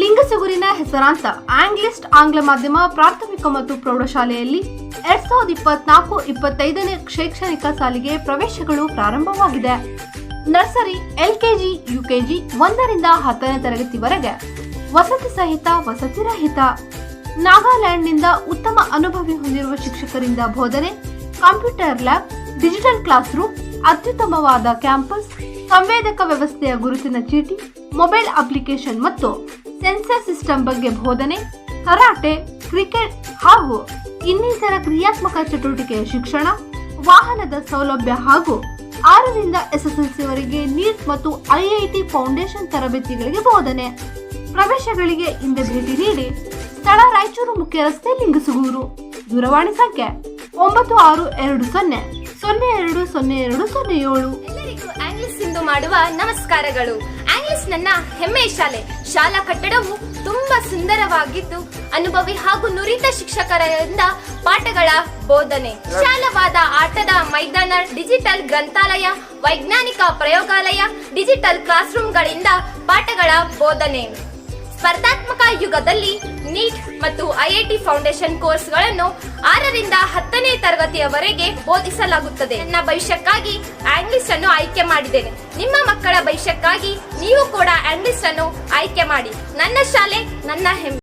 ಲಿಂಗಸೂರಿನ ಹೆಸರಾಂತ ಆಂಗ್ಲಿಸ್ಟ್, ಆಂಗ್ಲ ಮಾಧ್ಯಮ, ಪ್ರಾಥಮಿಕ ಮತ್ತು ಪ್ರೌಢಶಾಲೆಯಲ್ಲಿ ಎರಡ್ ಸಾವಿರದ ಇಪ್ಪತ್ನಾಲ್ಕು ಇಪ್ಪತ್ತೈದನೇ ಶೈಕ್ಷಣಿಕ ಸಾಲಿಗೆ ಪ್ರವೇಶಗಳು ಪ್ರಾರಂಭವಾಗಿದೆ. ನರ್ಸರಿ ಎಲ್ಕೆಜಿ ಯುಕೆಜಿ ಒಂದರಿಂದ ಹತ್ತನೇ ತರಗತಿವರೆಗೆ ವಸತಿ ಸಹಿತ, ವಸತಿ ರಹಿತ. ನಾಗಾಲ್ಯಾಂಡ್ನಿಂದ ಉತ್ತಮ ಅನುಭವಿ ಹೊಂದಿರುವ ಶಿಕ್ಷಕರಿಂದ ಬೋಧನೆ, computer lab, digital classroom, ಅತ್ಯುತ್ತಮವಾದ ಕ್ಯಾಂಪಸ್, ಸಂವೇದಕ ವ್ಯವಸ್ಥೆಯ ಗುರುತಿನ ಚೀಟಿ ಮೊಬೈಲ್ ಅಪ್ಲಿಕೇಶನ್ ಮತ್ತು ಸೆನ್ಸರ್ ಸಿಸ್ಟಮ್ ಬಗ್ಗೆ ಬೋಧನೆ, ಕರಾಟೆ, ಕ್ರಿಕೆಟ್ ಹಾಗೂ ಇನ್ನಿತರ ಕ್ರಿಯಾತ್ಮಕ ಚಟುವಟಿಕೆಯ ಶಿಕ್ಷಣ, ವಾಹನದ ಸೌಲಭ್ಯ ಹಾಗೂ ಆರರಿಂದ ಎಸ್ಎಸ್ಎಲ್ಸಿವರೆಗೆ ನೀಟ್ ಮತ್ತು ಐಐಟಿ ಫೌಂಡೇಶನ್ ತರಬೇತಿಗಳಿಗೆ ಬೋಧನೆ. ಪ್ರವೇಶಗಳಿಗೆ ಹಿಂದೆ ಭೇಟಿ ನೀಡಿ ಸ್ಥಳ ರಾಯಚೂರು ಮುಖ್ಯ ರಸ್ತೆ ಲಿಂಗಸುಗೂರು. ದೂರವಾಣಿ ಸಂಖ್ಯೆ ಒಂಬತ್ತು ಆರು ಎರಡು ಸೊನ್ನೆ ಸೊನ್ನೆ ಎರಡು ಸೊನ್ನೆ ಎರಡು ಸೊನ್ನೆ ಏಳು. ಎಲ್ಲರಿಗೂ ಆಂಗ್ಲಿಸ್ ಇಂದು ಮಾಡುವ ನಮಸ್ಕಾರಗಳು. ನನ್ನ ಹೆಮ್ಮೆ ಶಾಲೆ. ಶಾಲಾ ಕಟ್ಟಡವು ತುಂಬಾ ಸುಂದರವಾಗಿದ್ದು, ಅನುಭವಿ ಹಾಗೂ ನುರಿತ ಶಿಕ್ಷಕರಿಂದ ಪಾಠಗಳ ಬೋಧನೆ. ವಿಶಾಲವಾದ ಆಟದ ಮೈದಾನ, ಡಿಜಿಟಲ್ ಗ್ರಂಥಾಲಯ, ವೈಜ್ಞಾನಿಕ ಪ್ರಯೋಗಾಲಯ, ಡಿಜಿಟಲ್ ಕ್ಲಾಸ್ ರೂಮ್ಗಳಿಂದ ಪಾಠಗಳ ಬೋಧನೆ. ಸ್ಪರ್ಧಾತ್ಮಕ ಯುಗದಲ್ಲಿ ನೀಟ್ ಮತ್ತು ಐಐಟಿ ಫೌಂಡೇಶನ್ ಕೋರ್ಸ್ಗಳನ್ನು ಆರರಿಂದ ಹತ್ತನೇ ತರಗತಿಯವರೆಗೆ ಬೋಧಿಸಲಾಗುತ್ತದೆ ನನ್ನ ಭವಿಷ್ಯಕ್ಕಾಗಿ ಆಂಗ್ಲಿಸ್ ಅನ್ನು ಆಯ್ಕೆ ಮಾಡಿದ್ದೇನೆ. ನಿಮ್ಮ ಮಕ್ಕಳ ಭವಿಷ್ಯಕ್ಕಾಗಿ ನೀವು ಕೂಡ ಆಂಗ್ಲಿಸ್ ಅನ್ನು ಆಯ್ಕೆ ಮಾಡಿ. ನನ್ನ ಶಾಲೆ ನನ್ನ ಹೆಮ್ಮೆ.